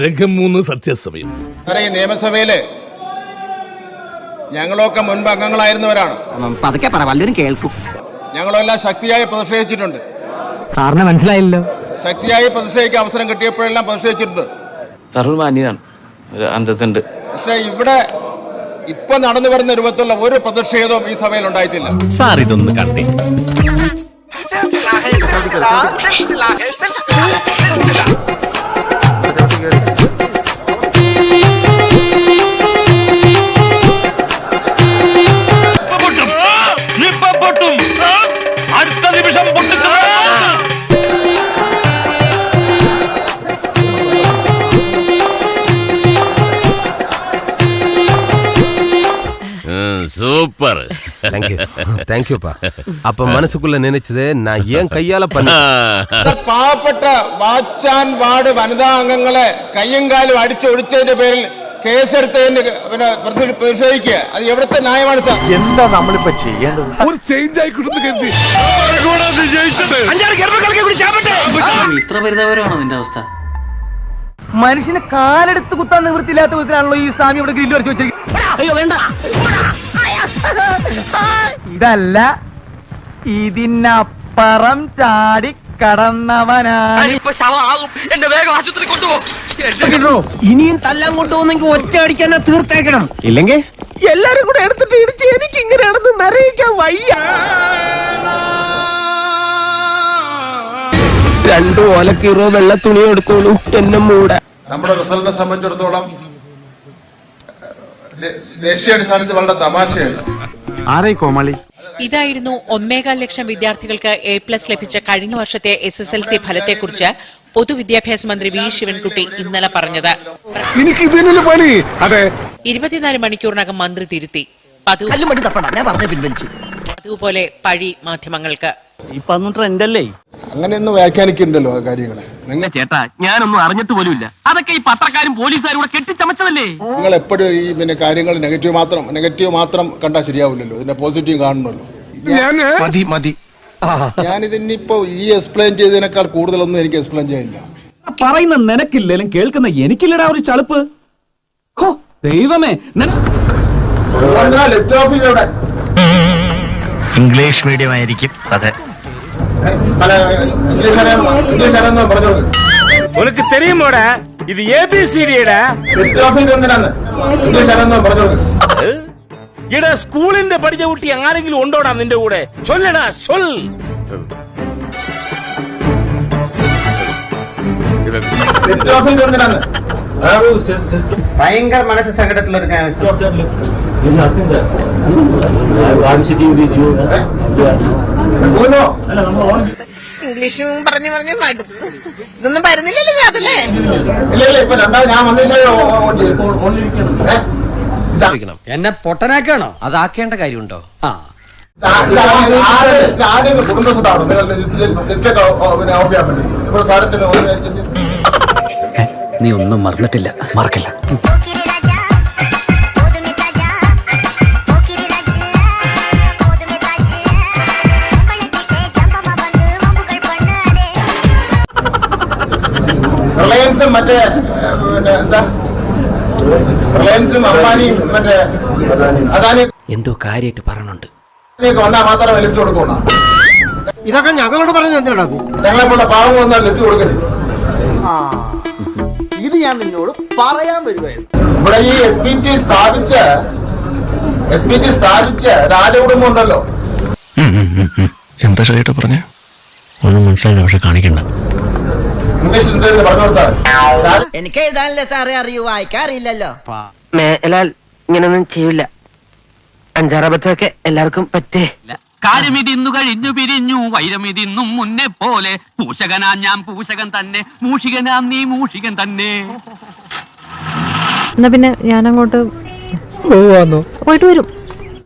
രംഗം മൂന്ന് സത്യസമയം നിയമസഭയിൽ ഞങ്ങളൊക്കെ മുൻപ് അംഗങ്ങളായിരുന്നവരാണ് പതുക്കെ പറ വല്ലവരും കേൾക്കും ഞങ്ങളെല്ലാം ശക്തിയായി പ്രതിഷേധിച്ചിട്ടുണ്ട് സാറിന് മനസ്സിലായില്ലോ ശക്തിയായി പ്രതിഷേധിക്കാൻ അവസരം കിട്ടിയപ്പോഴെല്ലാം പ്രതിഷേധിച്ചിട്ടുണ്ട് സർവമാന്യനാണ് ഒരു അന്തസ്സുണ്ട് പക്ഷെ ഇവിടെ ഇപ്പൊ നടന്നു വരുന്ന രൂപത്തിലുള്ള ഒരു പ്രതിഷേധവും ഈ സഭയിൽ ഉണ്ടായിട്ടില്ല സാർ ഇതൊന്ന് കണ്ടേ சூப்பர் தேங்க்யூ தேங்க்யூப்பா அப்ப மனசுக்குள்ள நினைச்சது நான் ஏன் கையால பண்ண സർ, പാവപ്പെട്ട വാച്ചാൻ വാർഡ് വനിതാ അംഗങ്ങളെ കയ്യും കാലും അടിച്ചൊടിച്ചതിന്റെ പേരിൽ കേസെടുത്തതിന് പിന്നെ പ്രതി- പ്രതിഷേധിക്കുക അത് എവിടുത്തെ ന്യായമാണ് സാർ എന്താ നമ്മളിപ്പോ ചെയ്യേണ്ടത് ஒரு சேஞ்ச் ஆகி கொடுத்து கருதி ഇത്ര പരിതാപകരമാണോ നിന്റെ അവസ്ഥ മനുഷ്യന് കാലെടുത്ത് കുത്താൻ നിവൃത്തിയില്ലാത്ത വിധത്തിലാണല്ലോ ഈ സ്വാമി ഇവിടെ ഗ്രില്ല് വരച്ച് വെച്ചിരിക്കുന്നത് അയ്യോ വേണ്ട ഇതല്ല ഇതിനപ്പുറം ചാടി കടന്നവനാണ് ഇനിയും തല്ലാൻ കൊണ്ടുപോകുന്നെങ്കിൽ ഒറ്റ അടിക്കാൻ തീർത്തേക്കണം. ഇല്ലെങ്കിൽ? എല്ലാരും കൂടെ എടുത്തിട്ട് ഇടിച്ച് എനിക്ക് ഇങ്ങനെ നടന്ന് നിറയിക്കാൻ വയ്യ. രണ്ടു ഓലക്കീറോ വെള്ള തുണി എടുത്തോളൂ എന്നെ മൂടാ. നമ്മുടെ റിസൾട്ടിനെ സംബന്ധിച്ചിടത്തോളം ദേശീയാടിസ്ഥാനത്തിൽ വളരെ തമാശയാണ്. ആരായി കോമാളി? ഇതായിരുന്നു ഒന്നേകാൽ ലക്ഷം വിദ്യാർത്ഥികൾക്ക് എ പ്ലസ് ലഭിച്ച കഴിഞ്ഞ വർഷത്തെ എസ് എസ് എൽ സി ഫലത്തെക്കുറിച്ച് പൊതുവിദ്യാഭ്യാസ മന്ത്രി വി ശിവൻകുട്ടി ഇന്നലെ പറഞ്ഞത്. എനിക്ക് ഇതിനല്ലേ പണി. അതെ. ഇരുപത്തിനാല് മണിക്കൂറിനകം മന്ത്രി തിരുത്തി. പതിവ് കല്ലും മട്ടി ഞാൻ പറഞ്ഞ പിൻവലിച്ചു. അതുപോലെ പഴി മാധ്യമങ്ങൾക്ക്. ഇപ്പൊ അന്ന് ട്രെൻഡ് അല്ലേ? അങ്ങനെയൊന്നും വ്യാഖ്യാനിക്കണ്ടല്ലോ ആ കാര്യങ്ങളെ. നിങ്ങൾ ചേട്ടാ ഞാനൊന്നും അറിഞ്ഞിട്ട് പോലുമില്ല. അതൊക്കെ ഈ പത്രക്കാരും പോലീസുകാരും കൂടെ കെട്ടിച്ചമച്ചതല്ലേ? നിങ്ങൾ എപ്പോഴും ഈ പിന്നെ കാര്യങ്ങൾ നെഗറ്റീവ് മാത്രം നെഗറ്റീവ് മാത്രം കണ്ടാൽ ശരിയാവില്ലല്ലോ. ഇതിന്റെ പോസിറ്റീവ് കാണണമല്ലോ. മതി മതി. ഞാനിതിനിപ്പോ ഈ എക്സ്പ്ലെയിൻ ചെയ്തതിനേക്കാൾ കൂടുതലൊന്നും എനിക്ക് എക്സ്പ്ലെയിൻ ചെയ്യില്ല പറയുന്ന നിനക്കില്ലേലും കേൾക്കുന്ന എനിക്കില്ലടാ ഒരു ചളുപ്പ്. ദൈവമേ ഓഫ് ഇംഗ്ലീഷ് മീഡിയം ആയിരിക്കും അതെ. പല ഇംഗ്ലീഷ് അറിയാമോ? ഇംഗ്ലീഷ് അറിയാമെന്നോ പറഞ്ഞു உனக்கு தெரியுமோடா இது ஏபிசிடிடா ലെഫ്റ്റ് ഓഫീസ് എന്തിനാന്ന് ഇംഗ്ലീഷ് അറിയാമെന്നോ പറഞ്ഞു എടാ സ്കൂളിന്റെ പഠിച്ച കുട്ടി ആരെങ്കിലും ഉണ്ടോടാ നിന്റെ കൂടെ ചൊല്ലടാ ചൊൽ ലെഫ്റ്റ് ഓഫീസ് എന്തിനാന്ന് ഭയങ്കര മനസ്സ് സങ്കടത്തിലൊരുക്കാൻ ഊനോ ഇംഗ്ലീഷും പറഞ്ഞു പറഞ്ഞു മടുത്തു ഇതൊന്നും വരുന്നില്ലല്ലോ അതല്ലേ ഇല്ല ഇല്ല ഇപ്പൊ രണ്ടാമത് ഞാൻ. എന്നെ പൊട്ടനാക്കാണോ അതാക്കേണ്ട കാര്യമുണ്ടോ ആ കുടുംബസ്വത്താണ് പിന്നെ ഓഫ് ചെയ്യാൻ പറ്റും ഇപ്പൊ സാരത്തിന് നീ ഒന്നും മറന്നിട്ടില്ല മറക്കില്ല റിലയൻസും മറ്റേ പിന്നെ എന്താ? റിലയൻസും അംബാനിയും മറ്റേ അദാനി എന്തോ കാര്യമായിട്ട് പറയണുണ്ട്. ഒക്കെ വന്നാൽ മാത്രമേ ലിഫ്റ്റ് ഇതൊക്കെ ഞങ്ങളോട് പറഞ്ഞത് എന്തിനാ ഞങ്ങളെ പോലെ പാവം വന്നാൽ ലിഫ്റ്റ് കൊടുക്കരുത് ഇത് ഞാൻ നിന്നോട് പറയാൻ വരുവായിരുന്നു. ഇവിടെ ഈ എസ് പി ടി സ്ഥാപിച്ച എസ് പി ടി സ്ഥാപിച്ച രാജകുടുംബം ഉണ്ടല്ലോ. എന്താ ചേട്ടാ പറഞ്ഞേ? ഒന്നും മനസ്സിലായില്ല പക്ഷെ കാണിക്കണ്ട. ഇംഗ്ലീഷിൽ എന്തെങ്കിലും പറഞ്ഞു കൊടുത്താൽ രാജ- എനിക്ക് എഴുതാനല്ലേ സാറേ അറിയൂ. വായിക്കാറില്ലല്ലോ മേലാൽ ഇങ്ങനൊന്നും ചെയ്യില്ല. അഞ്ചാറബദ്ധമൊക്കെ എല്ലാവർക്കും പറ്റേ. കാര്യമിതിന്നു കഴിഞ്ഞു പിരിഞ്ഞു വൈരമിതിന്നും മുന്നേ പോലെ. പൂഷകനാ ഞാൻ പൂഷകൻ തന്നെ മൂഷികനാ നീ മൂഷികൻ തന്നെ. എന്നാ പിന്നെ ഞാൻ അങ്ങോട്ട് പോയിട്ട് വരും.